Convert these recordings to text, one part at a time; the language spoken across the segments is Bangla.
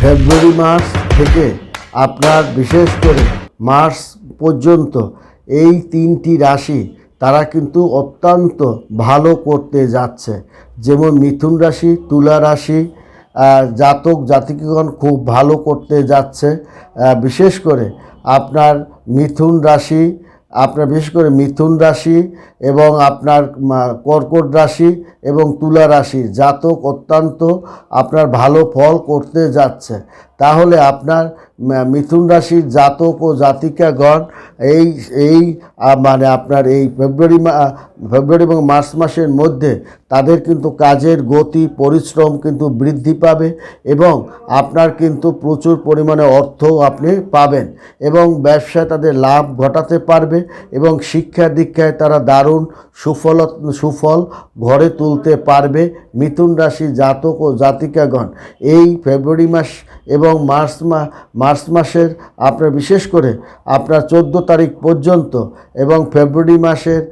ফেব্রুয়ারি মাস থেকে আপনার বিশেষ করে মার্চ পর্যন্ত এই তিনটি রাশি তারা কিন্তু অত্যন্ত ভালো করতে যাচ্ছে। যেমন মিথুন রাশি, তুলা রাশি জাতক জাতিকগণ খুব ভালো করতে যাচ্ছে। বিশেষ করে আপনার মিথুন রাশি আপনার বিশেষ করে মিথুন রাশি এবং আপনার কর্কট রাশি এবং তুলা রাশি জাতক অত্যন্ত আপনার ভালো ফল করতে যাচ্ছে। তাহলে আপনার মিথুন রাশির জাতক ও জাতিকাগণ এই এই মানে আপনার এই ফেব্রুয়ারি ফেব্রুয়ারি এবং মার্চ মাসের মধ্যে তাদের কিন্তু কাজের গতি, পরিশ্রম কিন্তু বৃদ্ধি পাবে এবং আপনার কিন্তু প্রচুর পরিমাণে অর্থ আপনি পাবেন এবং ব্যবসায় তাদের লাভ ঘটাতে পারবে এবং শিক্ষা দীক্ষায় তারা দারুণ সুফল সুফল ঘরে তুলতে পারবে মিথুন রাশি জাতক ও জাতিকাগণ। এই ফেব্রুয়ারি মাস এবং মার্চ মার্চ মাসের আপনার বিশেষ করে আপনার চোদ্দ তারিখ পর্যন্ত এবং ফেব্রুয়ারি মাসের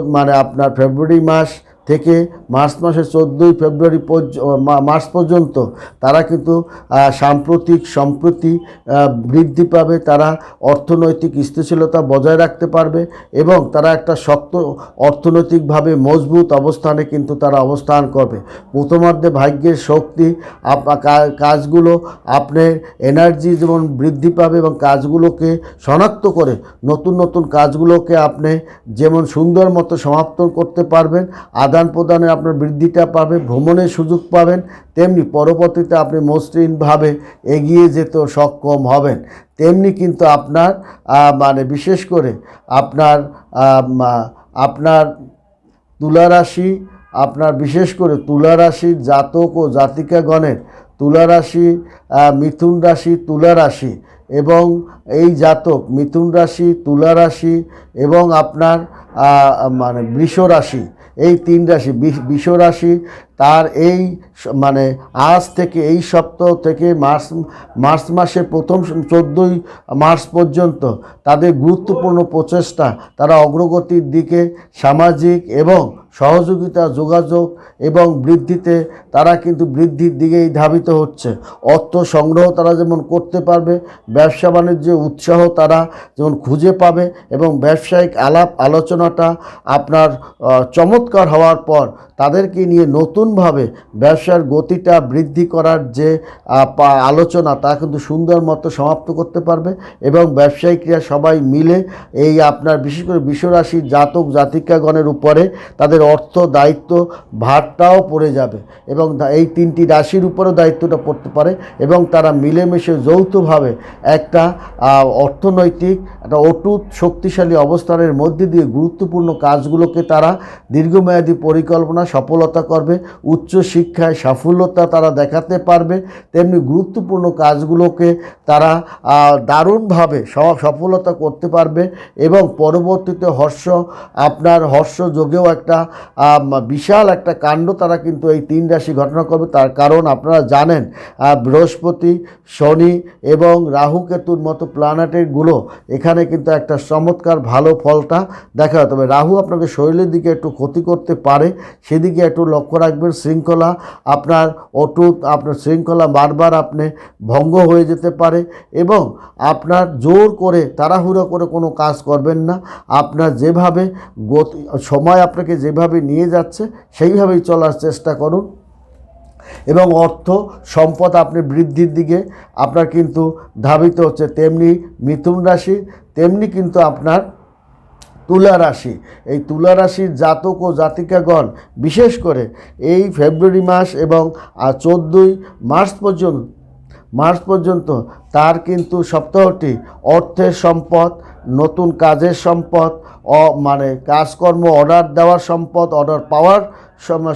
চোদ্দ মানে আপনার ফেব্রুয়ারি মাস থেকে মার্চ মাসের চোদ্দোই ফেব্রুয়ারি মার্চ পর্যন্ত তারা কিন্তু সাম্প্রতিক সম্প্রতি বৃদ্ধি পাবে, তারা অর্থনৈতিক স্থিতিশীলতা বজায় রাখতে পারবে এবং তারা একটা শক্ত অর্থনৈতিকভাবে মজবুত অবস্থানে কিন্তু তারা অবস্থান করবে। প্রথমার্ধে ভাগ্যের শক্তি কাজগুলো আপনার এনার্জি যেমন বৃদ্ধি পাবে এবং কাজগুলোকে শনাক্ত করে নতুন নতুন কাজগুলোকে আপনি যেমন সুন্দর মতো সমাপ্ত করতে পারবেন আদান প্রদানে আপনার বৃদ্ধিটা পাবে, ভ্রমণের সুযোগ পাবেন, তেমনি পরবর্তীতে আপনি মসৃণভাবে এগিয়ে যেতেও সক্ষম হবেন। তেমনি কিন্তু আপনার মানে বিশেষ করে আপনার আপনার তুলা রাশি আপনার বিশেষ করে তুলা রাশির জাতক ও জাতিকাগণের তুলা রাশি মিথুন রাশি তুলা রাশি এবং এই জাতক মিথুন রাশি তুলা রাশি এবং আপনার মানে বৃষ রাশি, এই তিন রাশি, বি- বৃষ রাশি তার এই মানে আজ থেকে এই সপ্তাহ থেকে মার্চ মার্চ মাসের প্রথম চোদ্দোই মার্চ পর্যন্ত তাদের গুরুত্বপূর্ণ প্রচেষ্টা, তারা অগ্রগতির দিকে সামাজিক এবং সহযোগিতা, যোগাযোগ এবং বৃদ্ধিতে তারা কিন্তু বৃদ্ধির দিকেই ধাবিত হচ্ছে। অর্থ সংগ্রহ তারা যেমন করতে পারবে, ব্যবসা বাণিজ্যে উৎসাহ তারা যেমন খুঁজে পাবে এবং ব্যবসায়িক আলাপ আলোচনাটা আপনার চমৎকার হওয়ার পর তাদেরকে নিয়ে নতুনভাবে ব্যবসার গতিটা বৃদ্ধি করার যে আলোচনা তা কিন্তু সুন্দর মতো সমাপ্ত করতে পারবে এবং ব্যবসায়িকরা সবাই মিলে এই আপনার বিশেষ করে বিশ্বরাশির জাতক জাতিকাগণের উপরে তাদের অর্থ, দায়িত্ব ভারটাও পড়ে যাবে এবং এই তিনটি রাশির উপরেও দায়িত্বটা পড়তে পারে এবং তারা মিলেমিশে যৌথভাবে একটা অর্থনৈতিক, একটা অটুট শক্তিশালী অবস্থানের মধ্যে দিয়ে গুরুত্বপূর্ণ কাজগুলোকে তারা দীর্ঘমেয়াদী পরিকল্পনা, সফলতা করবে, উচ্চ শিক্ষায় সাফল্যতা তারা দেখাতে পারবে, তেমনি গুরুত্বপূর্ণ কাজগুলোকে তারা দারুণভাবে সফলতা করতে পারবে এবং পরবর্তীতে হর্ষ, আপনার হর্ষ যোগেও একটা বিশাল একটা কাণ্ড তারা কিন্তু এই তিন রাশি ঘটনা করবে। তার কারণ আপনারা জানেন বৃহস্পতি, শনি এবং রাহু কেতুর মতো প্ল্যানেটেরগুলো এখানে কিন্তু একটা চমৎকার ভালো ফলটা দেখা যায়। তবে রাহু আপনাকে শরীরের দিকে একটু ক্ষতি করতে পারে সেদিকে একটু লক্ষ্য রাখবেন, শৃঙ্খলা আপনার অটুট, আপনার শৃঙ্খলা বারবার আপনি ভঙ্গ হয়ে যেতে পারে এবং আপনার জোর করে, তাড়াহুড়ো করে কোনো কাজ করবেন না আপনার যেভাবে গতি, সময় আপনাকে যেভাবে নিয়ে যাচ্ছে, সেইভাবেই চলার চেষ্টা করুন এবং অর্থ সম্পদ আপনি বৃদ্ধির দিকে, আপনার কিন্তু ধাবিত হচ্ছে, তেমনি মিথুন রাশি, তেমনি কিন্তু আপনার তুলা রাশি। এই তুলা রাশির জাতক ও জাতিকাগণ, বিশেষ করে এই ফেব্রুয়ারি মাস এবং চোদ্দোই মার্চ পর্যন্ত মার্চ পর্যন্ত তার কিন্তু সপ্তাহটি অর্থের সম্পদ, নতুন কাজের সম্পদ, অ মানে কাজকর্ম অর্ডার দেওয়ার সম্পদ, অর্ডার পাওয়ার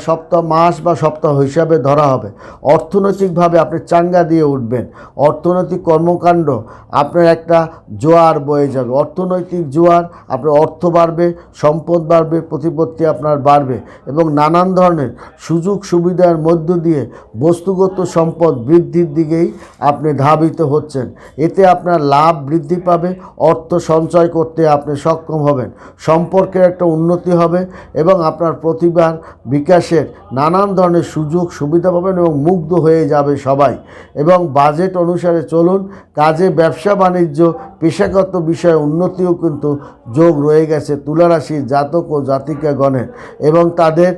সপ্তাহ মাস বা সপ্তাহ হিসাবে ধরা হবে। অর্থনৈতিকভাবে আপনি চাঙ্গা দিয়ে উঠবেন। অর্থনৈতিক কর্মকাণ্ড আপনার একটা জোয়ার বয়ে যাবে। অর্থনৈতিক জোয়ার আপনার অর্থ বাড়বে, সম্পদ বাড়বে, প্রতিপত্তি আপনার বাড়বে এবং নানান ধরনের সুযোগ সুবিধার মধ্য দিয়ে বস্তুগত সম্পদ বৃদ্ধির দিকেই আপনি ধাবিত হচ্ছেন এতে আপনার লাভ বৃদ্ধি পাবে, অর্থ সঞ্চয় করতে আপনি সক্ষম হবেন, সম্পর্কের একটা উন্নতি হবে এবং আপনার প্রতিভার বিকাশের নানান ধরনের সুযোগ সুবিধা পাবেন এবং মুগ্ধ হয়ে যাবে সবাই। এবং বাজেট অনুসারে চলুন, কাজে ব্যবসা বাণিজ্য, পেশাগত বিষয়ে উন্নতিও কিন্তু যোগ রয়ে গেছে তুলারাশির জাতক ও জাতিকাগণের এবং তাদের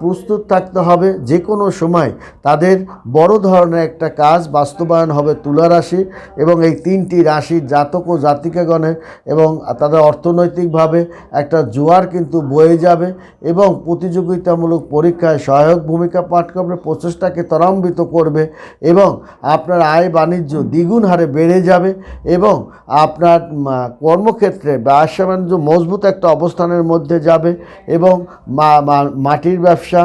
প্রস্তুত থাকতে হবে যে কোনো সময় তাদের বড় ধরনের একটা কাজ বাস্তবায়ন হবে তুলারাশি এবং এই তিনটি রাশির জাতক ও জাতিকাগণের এবং তাদের অর্থনৈতিকভাবে একটা জোয়ার কিন্তু বয়ে যাবে এবং প্রতিযোগিতামূলক পরীক্ষায় সহায়ক ভূমিকা পাঠ করবে, প্রচেষ্টাকে ত্বরান্বিত করবে এবং আপনার আয় বাণিজ্য দ্বিগুণ হারে বেড়ে যাবে এবং আপনার কর্মক্ষেত্রে ব্যবসা বাণিজ্য মজবুত একটা অবস্থানের মধ্যে যাবে এবং মাটির ব্যবসা,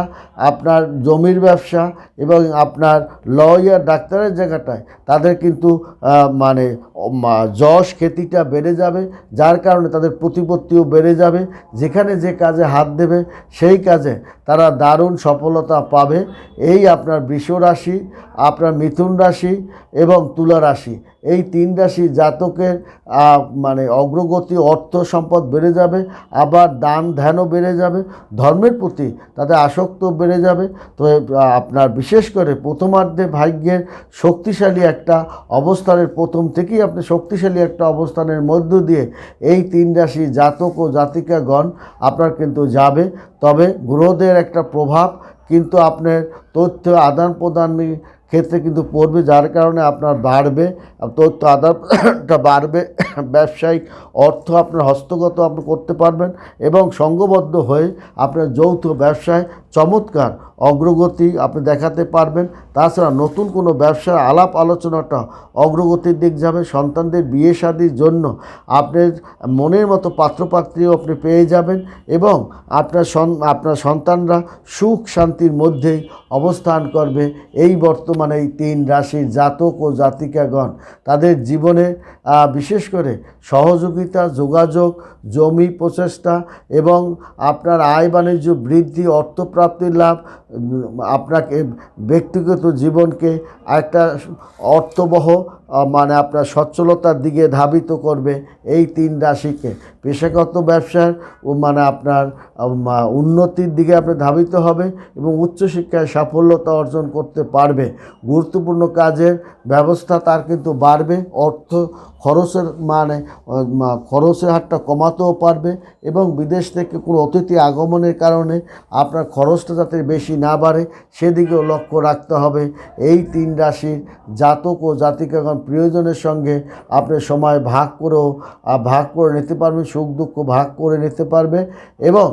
আপনার জমির ব্যবসা এবং আপনার লয়ার, ডাক্তারের জায়গাটায় তাদের কিন্তু মানে যশ খ্যাতিটা বেড়ে যাবে, যার কারণে তাদের প্রতিপত্তিও বেড়ে যাবে। যেখানে যে কাজে হাত দেবে, সেই কাজে তারা দারুণ সফলতা পাবে। এই আপনার বৃষ রাশি আপনার মিথুন রাশি এবং তুলা রাশি। এই তিন রাশি জাতকের মানে অগ্রগতি, অর্থ সম্পদ বেড়ে যাবে, আবার দান ধ্যানও বেড়ে যাবে, ধর্মের প্রতি তাদের আসক্ত বেড়ে যাবে। তো আপনার বিশেষ করে প্রথমার্ধে ভাগ্যের শক্তিশালী একটা অবস্থানের, প্রথম থেকেই আপনি শক্তিশালী একটা অবস্থানের মধ্য দিয়ে এই তিন রাশি জাতক ও জাতিকাগণ আপনার কিন্তু যাবে। তবে গ্রহদের একটা প্রভাব, কিন্তু আপনার তথ্য আদান প্রদানের ক্ষেত্রে কিন্তু পড়বে, যার কারণে আপনার বাড়বে তথ্য আদানটা বাড়বে, ব্যবসায়িক অর্থ আপনার হস্তগত আপনি করতে পারবেন, এবং সঙ্গবদ্ধ হয়ে আপনার যৌথ ব্যবসায় চমৎকার অগ্রগতি আপনি দেখাতে পারবেন। তাছাড়া নতুন কোনো ব্যবসার আলাপ আলোচনাটা অগ্রগতির দিক যাবে, সন্তানদের বিয়ে শাদির জন্য আপনার মনের মতো পাত্রপাত্রীও আপনি পেয়ে যাবেন, এবং আপনার আপনার সন্তানরা সুখ শান্তির মধ্যেই অবস্থান করবে। এই বর্তমানে এই তিন রাশির জাতক ও জাতিকাগণ তাদের জীবনে বিশেষ করে সহযোগিতা, যোগাযোগ, জমি প্রচেষ্টা এবং আপনার আয় বাণিজ্য বৃদ্ধি, অর্থপ্রাপ্তির লাভ আপনাকে ব্যক্তিগত জীবনকে একটা অর্থবহ মানে আপনার সচ্ছলতার দিকে ধাবিত করবে এই তিন রাশিকে। পেশাগত ব্যবসার মানে আপনার উন্নতির দিকে আপনি ধাবিত হবে এবং উচ্চশিক্ষায় সাফল্যতা অর্জন করতে পারবে। গুরুত্বপূর্ণ কাজের ব্যবস্থা তার কিন্তু বাড়বে, অর্থ খরচের মানে খরচের হারটা কমাতেও পারবে এবং বিদেশ থেকে কোনো অতিথি আগমনের কারণে আপনার খরচটা যাতে বেশি না বাড়ে সেদিকেও লক্ষ্য রাখতে হবে। এই তিন রাশির জাতক ও জাতিকাগণ প্রিয়জনের সঙ্গে আপনি সময় ভাগ করেও ভাগ করে নিতে পারবে, সুখ দুঃখ ভাগ করে নিতে পারবে এবং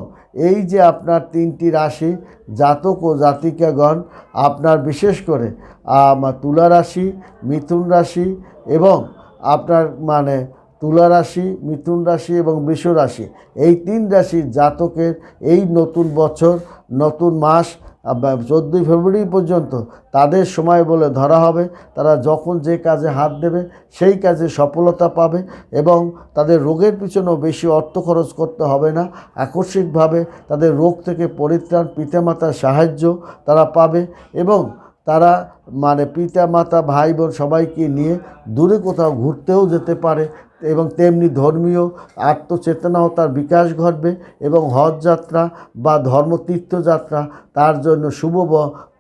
এই যে আপনার তিনটি রাশি জাতক ও জাতিকাগণ, আপনার বিশেষ করে তুলা রাশি, মিথুন রাশি এবং আপনার মানে তুলা রাশি, মিথুন রাশি এবং বৃষ রাশি। এই তিন রাশির জাতকের এই নতুন বছর, নতুন মাস চোদ্দোই ফেব্রুয়ারি পর্যন্ত তাদের সময় বলে ধরা হবে। তারা যখন যে কাজে হাত দেবে, সেই কাজে সফলতা পাবে এবং তাদের রোগের পিছনেও বেশি অর্থ খরচ করতে হবে না। আকস্মিকভাবে তাদের রোগ থেকে পরিত্রাণ, পিতামাতার সাহায্য তারা পাবে এবং তারা মানে পিতা, মাতা, ভাই, বোন সবাইকে নিয়ে দূরে কোথাও ঘুরতেও যেতে পারে এবং তেমনি ধর্মীয় আত্মচেতনাও তার বিকাশ ঘটবে এবং হজ যাত্রা বা ধর্মতীর্থযাত্রা তার জন্য শুভ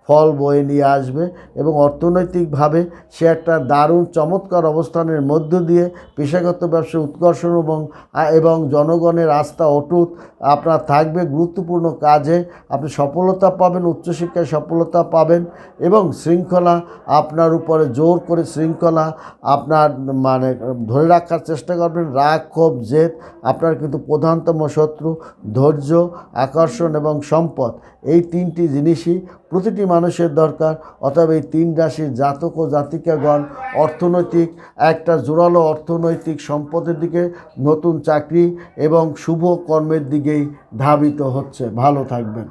ফল বয়ে নিয়ে আসবে এবং অর্থনৈতিকভাবে সে একটা দারুণ চমৎকার অবস্থানের মধ্য দিয়ে পেশাগত ব্যবসা উৎকর্ষণ এবং এবং জনগণের আস্থা অটুট আপনার থাকবে, গুরুত্বপূর্ণ কাজে আপনি সফলতা পাবেন, উচ্চশিক্ষায় সফলতা পাবেন এবং শৃঙ্খলা আপনার উপরে জোর করে শৃঙ্খলা আপনার মানে ধরে রাখার চেষ্টা করবেন। রাগ, ক্ষোভ, জেদ আপনার কিন্তু প্রধানতম শত্রু, ধৈর্য, আকর্ষণ এবং সম্পদ। এই তিনটি জিনিসই প্রতিটি মানুষের দরকার, অতএব এই তিন রাশির জাতক ও জাতিকাগণ অর্থনৈতিক, একটা জোরালো অর্থনৈতিক সম্পদের দিকে নতুন চাকরি এবং শুভ কর্মের দিকেই ধাবিত হচ্ছে। ভালো থাকবেন।